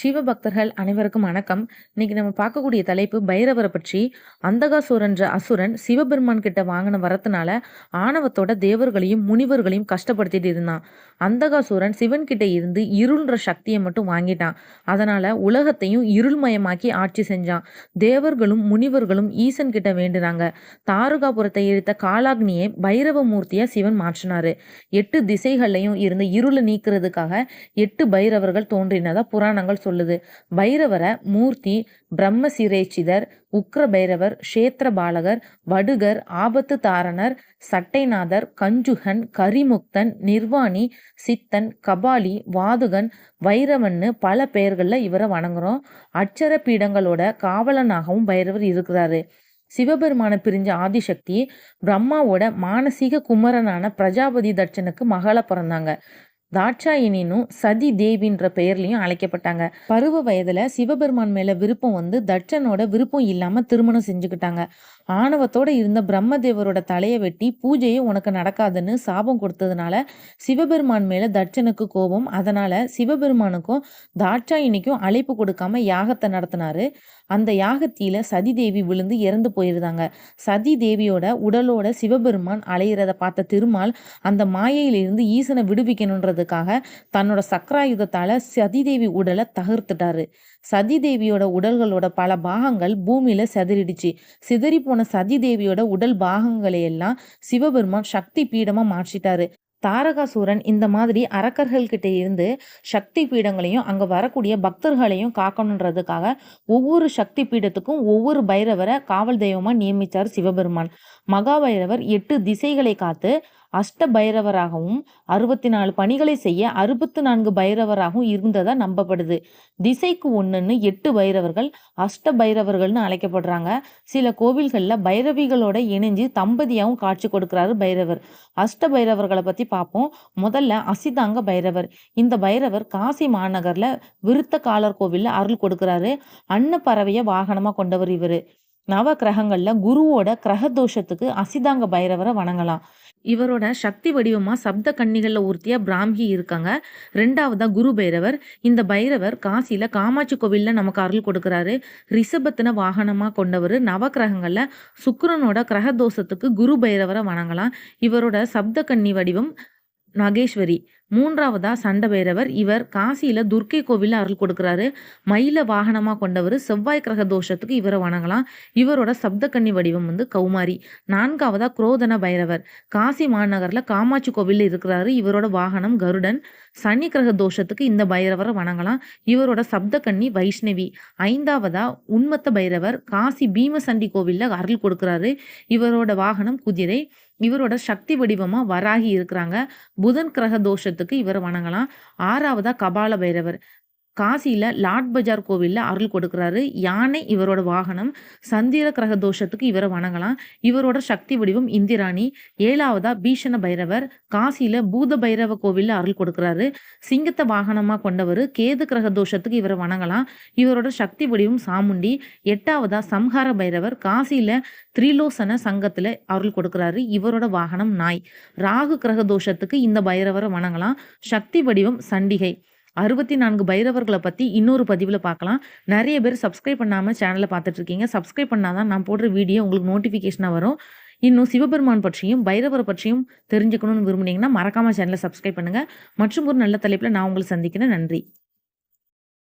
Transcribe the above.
சிவபக்தர்கள் அனைவருக்கும் வணக்கம். இன்னைக்கு நம்ம பார்க்கக்கூடிய தலைப்பு பைரவரை பற்றி. அந்தகாசூரன்ற அசுரன் சிவபெருமான் கிட்ட வாங்கின வரத்தினால ஆணவத்தோட தேவர்களையும் முனிவர்களையும் கஷ்டப்படுத்திட்டு இருந்தான். அந்தகாசூரன் சிவன் கிட்ட இருந்து இருள்ன்ற சக்தியை மட்டும் வாங்கிட்டான். அதனால உலகத்தையும் இருள்மயமாக்கி ஆட்சி செஞ்சான். தேவர்களும் முனிவர்களும் ஈசன் கிட்ட வேண்டுனாங்க தாருகாபுரத்தை எரித்த காலாக்னியை பைரவ மூர்த்தியா சிவன் மாற்றினாரு. எட்டு திசைகள்லையும் இருந்த இருளை நீக்கிறதுக்காக எட்டு பைரவர்கள் தோன்றினதா புராணங்கள் சொல்லுது. பைரவரை மூர்த்தி பிரம்ம சிரேச்சிதர் உக்ர பைரவர் க்ஷேத்திர பாலகர் வடுகர் ஆபத்து தாரணர் சட்டைநாதர் கஞ்சுகன் கரிமுக்தன் நிர்வாணி சித்தன் கபாலி வாதுகன் வைரவன்னு பல பெயர்களில் இவரை வணங்குறோம். அட்சர பீடங்களோட காவலனாகவும் பைரவர் இருக்கிறாரு. சிவபெருமான பிரிஞ்ச ஆதிசக்தி பிரம்மாவோட மானசீக குமரனான பிரஜாபதி தட்சனுக்கு மகள பிறந்தாங்க. தாட்சாயினும் சதி தேவின்ற பெயர்லையும் அழைக்கப்பட்டாங்க. பருவ வயதுல சிவபெருமான் மேல விருப்பம் வந்து தட்சனோட விருப்பம் இல்லாம திருமணம் செஞ்சுக்கிட்டாங்க. ஆணவத்தோட இருந்த பிரம்மதேவரோட தலையை வெட்டி பூஜையே உனக்கு நடக்காதுன்னு சாபம் கொடுத்ததுனால சிவபெருமான் மேல தட்சனுக்கு கோபம். அதனால சிவபெருமானுக்கும் தாட்சாயினிக்கும் அழைப்பு கொடுக்காம யாகத்தை நடத்தினாரு. அந்த யாகத்தில சதி தேவி விழுந்து இறந்து போயிருந்தாங்க. சதி தேவியோட உடலோட சிவபெருமான் அலையிறத பார்த்த திருமால் அந்த மாயையிலிருந்து ஈசனை விடுவிக்கணுன்றது விடுவிக்கணுன்றதுக்காக தன்னோட சக்கராயுதத்தால சதிதேவி உடலை தகர்த்துட்டாரு. சதிதேவியோட உடல்களோட பல பாகங்கள் பூமியில செதறிடுச்சு. சிதறி போன சதிதேவியோட உடல் பாகங்களை எல்லாம் சிவபெருமான் சக்தி பீடமா மாற்றிட்டாரு. தாரகாசூரன் இந்த மாதிரி அரக்கர்கள் கிட்ட இருந்து சக்தி பீடங்களையும் அங்க வரக்கூடிய பக்தர்களையும் காக்கணுன்றதுக்காக ஒவ்வொரு சக்தி பீடத்துக்கும் ஒவ்வொரு பைரவரை காவல் தெய்வமா நியமித்தார் சிவபெருமான். மகாபைரவர் எட்டு திசைகளை காத்து அஷ்ட பைரவராகவும் அறுபத்தி நாலு பணிகளை செய்ய அறுபத்து நான்கு பைரவராகவும் இருந்ததா நம்பப்படுது. திசைக்கு ஒன்றுன்னு எட்டு பைரவர்கள் அஷ்ட பைரவர்கள்னு அழைக்கப்படுறாங்க. சில கோவில்களில் பைரவிகளோட இணைஞ்சு தம்பதியாகவும் காட்சி கொடுக்கிறாரு பைரவர். அஷ்ட பைரவர்களை பற்றி பார்ப்போம் முதல்ல அசிதாங்க பைரவர். இந்த பைரவர் காசி மாநகரில் விருத்த காலர் கோவிலில் அருள் கொடுக்குறாரு. அன்ன பறவையை வாகனமாக கொண்டவர் இவர். நவ கிரகங்கள்ல குருவோட கிரக தோஷத்துக்கு அசிதாங்க பைரவரை வணங்கலாம். இவரோட சக்தி வடிவமா சப்த கன்னிகள்ல ஒருத்தியா பிராமி இருக்காங்க. ரெண்டாவதா குரு பைரவர். இந்த பைரவர் காசியில் காமாட்சி கோவில்ல நமக்கு அருள் கொடுக்குறாரு. ரிஷபத்தின வாகனமா கொண்டவர். நவக்கிரகங்கள்ல சுக்கரனோட கிரக தோஷத்துக்கு குரு பைரவரை வணங்கலாம். இவரோட சப்த கன்னி வடிவம் நாகேஸ்வரி. மூன்றாவதா சண்ட பைரவர் இவர். காசியில துர்க்கை கோவில்ல அருள் கொடுக்குறாரு. மயில வாகனமா கொண்டவர். செவ்வாய் கிரக தோஷத்துக்கு இவரை வணங்கலாம். இவரோட சப்தக்கன்னி வடிவம் வந்து கௌமாரி. நான்காவதா குரோதன பைரவர். காசி மாநகர்ல காமாட்சி கோவில்ல இருக்கிறாரு. இவரோட வாகனம் கருடன். சனி கிரக தோஷத்துக்கு இந்த பைரவரை வணங்கலாம். இவரோட சப்தக்கன்னி வைஷ்ணவி. ஐந்தாவதா உண்மத்த பைரவர். காசி பீமசண்டி கோவில்ல அருள் கொடுக்குறாரு. இவரோட வாகனம் குதிரை. இவரோட சக்தி வடிவமா வராகி இருக்கிறாங்க. புதன் கிரக தோஷத்துக்கு இவரை வணங்கலாம். ஆறாவதா கபால பைரவர். காசியில் லாட் பஜார் கோவிலில் அருள் கொடுக்குறாரு. யானை இவரோட வாகனம் சந்திர கிரக தோஷத்துக்கு இவரை வணங்கலாம். இவரோட சக்தி வடிவம் இந்திராணி. ஏழாவதா பீஷண பைரவர் காசியில் பூத பைரவ கோவிலில் அருள் கொடுக்குறாரு. சிங்கத்தை வாகனமாக கொண்டவர் கேது கிரக தோஷத்துக்கு இவரை வணங்கலாம். இவரோட சக்தி வடிவம் சாமுண்டி. எட்டாவதா சம்ஹார பைரவர் காசியில் திரிலோசன சங்கத்தில் அருள் கொடுக்குறாரு. இவரோட வாகனம் நாய். ராகு கிரக தோஷத்துக்கு இந்த பைரவரை வணங்கலாம். சக்தி வடிவம் சண்டிகை. அறுபத்தி நான்கு பைரவர்களை பற்றி இன்னொரு பதிவில் பார்க்கலாம். நிறைய பேர் சப்ஸ்கிரைப் பண்ணாமல் சேனலை பார்த்துட்டு இருக்கீங்க சப்ஸ்கிரைப் பண்ணாதான் நான் போடுற வீடியோ உங்களுக்கு நோட்டிஃபிகேஷனாக வரும். இன்னும் சிவபெருமான் பற்றியும் பைரவர் பற்றியும் தெரிஞ்சுக்கணும்னு விரும்புனீங்கன்னா மறக்காமல் சேனலை சப்ஸ்கிரைப் பண்ணுங்கள் மற்றும் ஒரு நல்ல தலைப்பில் நான் உங்களை சந்திக்கிறேன். நன்றி.